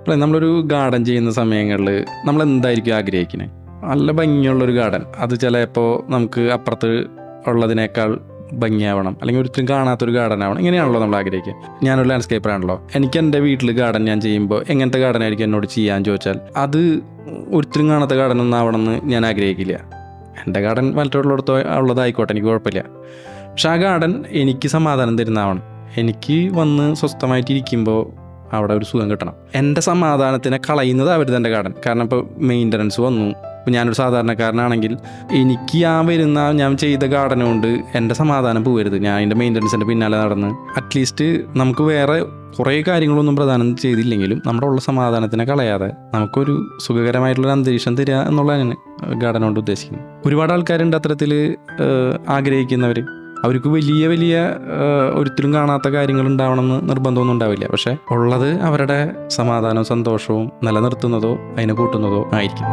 അല്ലെ? നമ്മളൊരു ഗാർഡൻ ചെയ്യുന്ന സമയങ്ങളിൽ നമ്മൾ എന്തായിരിക്കും ആഗ്രഹിക്കുന്നത് നല്ല ഭംഗിയുള്ളൊരു ഗാർഡൻ അത് ചിലപ്പോൾ നമുക്ക് അപ്പുറത്ത് ഉള്ളതിനേക്കാൾ ഭംഗിയാവണം. അല്ലെങ്കിൽ ഒരിക്കലും കാണാത്തൊരു ഗാർഡൻ ആവണം. ഇങ്ങനെയാണല്ലോ നമ്മൾ ആഗ്രഹിക്കുക. ഞാനൊരു ലാൻഡ്സ്കേപ്പർ ആണല്ലോ. എനിക്ക് എന്റെ വീട്ടിൽ ഗാർഡൻ ഞാൻ ചെയ്യുമ്പോൾ എങ്ങനത്തെ ഗാർഡൻ ആയിരിക്കും എന്നോട് ചെയ്യാൻ ചോദിച്ചാൽ അത് ഒരിക്കലും കാണാത്ത ഗാർഡൻ ഒന്നും ആവണമെന്ന് ഞാൻ ആഗ്രഹിക്കില്ല. എന്റെ ഗാർഡൻ മറ്റുള്ളിടത്തോ ഉള്ളതായിക്കോട്ടെ എനിക്ക് കുഴപ്പമില്ല. പക്ഷെ ആ ഗാർഡൻ എനിക്ക് സമാധാനം തരുന്നതാവണം. എനിക്ക് വന്ന് സ്വസ്ഥമായിട്ട് ഇരിക്കുമ്പോൾ അവിടെ ഒരു സുഖം കിട്ടണം. എന്റെ സമാധാനത്തിനെ കളയുന്നത് അവർ തന്നെ ഗാർഡൻ കാരണം ഇപ്പോൾ മെയിന്റനൻസ് വന്നു. ഇപ്പം ഞാനൊരു സാധാരണക്കാരനാണെങ്കിൽ എനിക്ക് ആ വരുന്ന ഞാൻ ചെയ്ത ഗാർഡൻ കൊണ്ട് എന്റെ സമാധാനം പോകരുത് ഞാൻ അതിന്റെ മെയിന്റനൻസിന്റെ പിന്നാലെ നടന്ന് അറ്റ്ലീസ്റ്റ് നമുക്ക് വേറെ കുറേ കാര്യങ്ങളൊന്നും പ്രധാനം ചെയ്തില്ലെങ്കിലും നമ്മുടെ ഉള്ള സമാധാനത്തിനെ കളയാതെ നമുക്കൊരു സുഖകരമായിട്ടുള്ളൊരു അന്തരീക്ഷം തരിക എന്നുള്ളതാണ് ഗാർഡൻ കൊണ്ട് ഉദ്ദേശിക്കുന്നത് ഒരുപാട് ആൾക്കാരുണ്ട് അത്തരത്തിൽ ആഗ്രഹിക്കുന്നവർ അവർക്ക് വലിയ വലിയ ഒരിക്കലും കാണാത്ത കാര്യങ്ങൾ ഉണ്ടാവണമെന്ന് നിർബന്ധമൊന്നും ഉണ്ടാവില്ല. പക്ഷെ ഉള്ളത് അവരുടെ സമാധാനവും സന്തോഷവും നിലനിർത്തുന്നതോ അതിനെ കൂട്ടുന്നതോ ആയിരിക്കും.